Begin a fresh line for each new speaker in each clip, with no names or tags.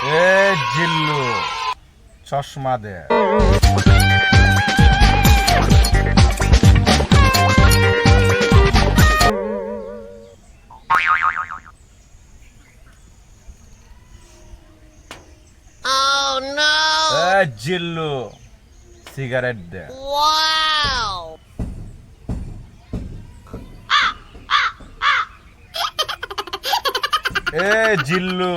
এ জিল্লু চশমা দে।
Oh
জিল্লু cigarette দে। এ জিল্লু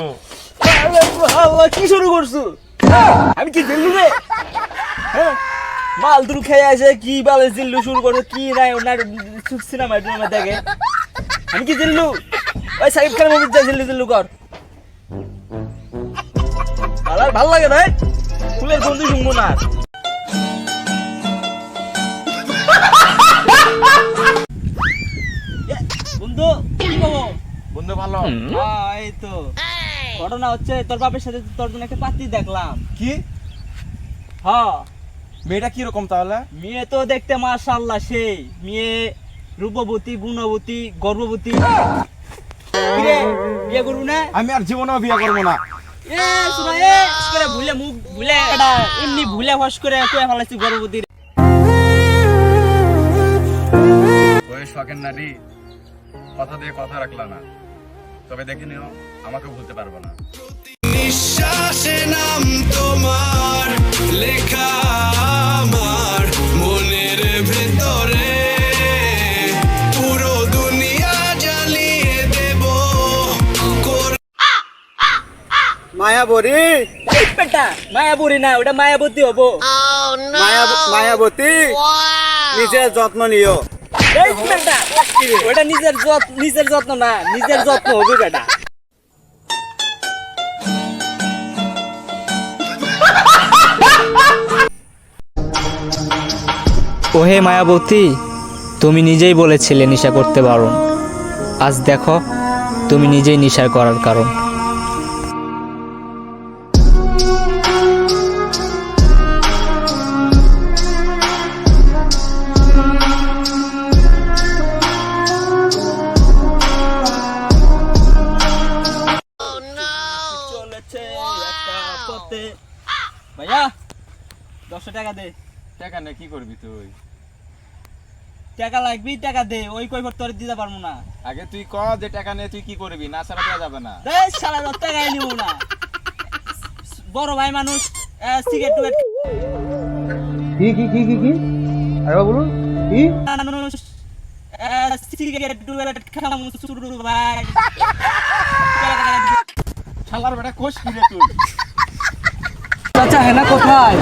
আল্লাহ কি শুরু করছ? আমি কি দিল্লু রে? হ্যাঁ? মাল দুল খেয়ে আছে কি বালে জিল্লু শুরু করছ কি নাই ওনার সিনেমা ড্রামা দেখে। আমি কি দিল্লু? ওই সাকিব খানের মুভি যা জিল্লু জিল্লু কর। আলার ভালো লাগে না ফুলের গন্ধ শুনব না। বন্ধু কি খবর?
বন্ধু ভালো।
হ্যাঁ, এই তো। ঘটনা হচ্ছে তোর বাপের সাথে তোর জন্য একটা পাত্রী দেখলাম।
কি?
হ্যাঁ
মেয়েটা কি রকম তাহলে?
মেয়ে তো দেখতে মাশাআল্লাহ সেই। মেয়ে রূপবতী গুণবতী গর্ভবতী। বিয়ে করব না?
আমি আর জীবনেও বিয়ে করব না।
এ শোনা এ করে ভুলে মুখ ভুলে এটা এমনি ভুলে হস করে কয়ে ফেলাইছি গর্ভবতী।
ওই শখের নারী কথা দিয়ে কথা রাখলা না। তবে দেখে নিও আমাকে ভুলতে পারব না।
নিঃশ্বাসে নাম তোমার লেখা আমার মনের ভেতরে। পুরো দুনিয়া জ্বালিয়ে দেব। করে
মায়াবরী
এই বেটা মায়াবুরি না ওটা মায়াবতী হব।
Oh
মায়াবতী! নিজের যত্ন নিও।
নিজের যত্ন নিজের যত্ন না, নিজের যত্ন হবে বেটা। ওহে মায়াবতী, তুমি নিজেই বলেছিলে নেশা করতে পারো। আজ দেখো, তুমি নিজেই নেশা করার কারণ। পথে ভাইয়া দশশো টাকা দে।
টাকা নে কি করবি তুই?
টাকা লাগবি টাকা দে। ওই কই তোর দিতে পারব না।
আগে তুই ক যে টাকা নিয়ে তুই কি করবি না ছাড়া দেওয়া যাবে না।
দে সারা দশ টাকাই নিব না। বড় ভাই মানুষ সিগারেট টুগেট
কি কি কি কি কি? আরে বলুন কি?
মানুষ সিগারেট টুগেট খাম শুরু ভাই।
শালার বেটা কোষ কি রে তুই?
চাচা হেনা কোথায়?